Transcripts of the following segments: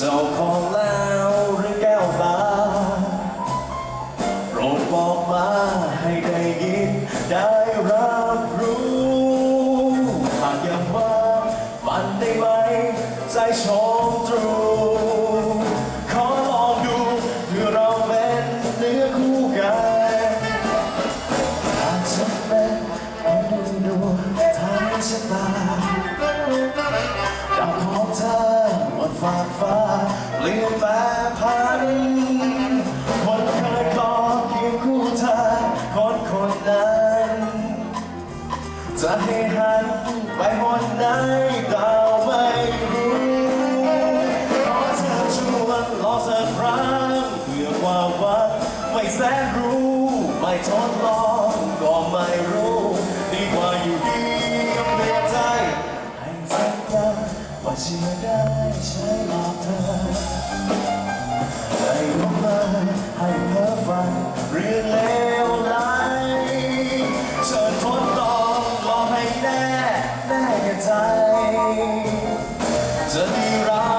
เจ้าของแล้วหรือแก้วตาโปรดบอกมาให้ได้ยินได้รับ เปลี่ยนแปลพันคนเคยคลอเคียงคู่เธอคนคนนั้น จะให้หันไปหนไหนเราไม่รู้ขอเธอชวนลองสักครั้งเพื่อความหวังไม่แสนรู้ ไม่ทดลองก็ไม่รู้ดีกว่าอยู่ดีกับเดียนใจให้สัญญาว่าเชื่อได้ใช้ จจะดีร้า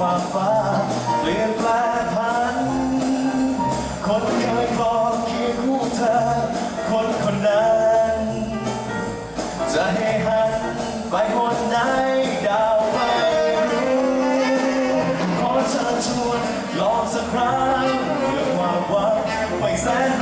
ฝ่าฟ้าเปลี่ยนแปลงพัน คนเคยบอกเคียงคู่เธอ คนคนนั้น จะให้หันไปคนไหนดาวไม่รู้ขอเชิญชวนลองสักครั้งเพื่อความหวังไม่แสน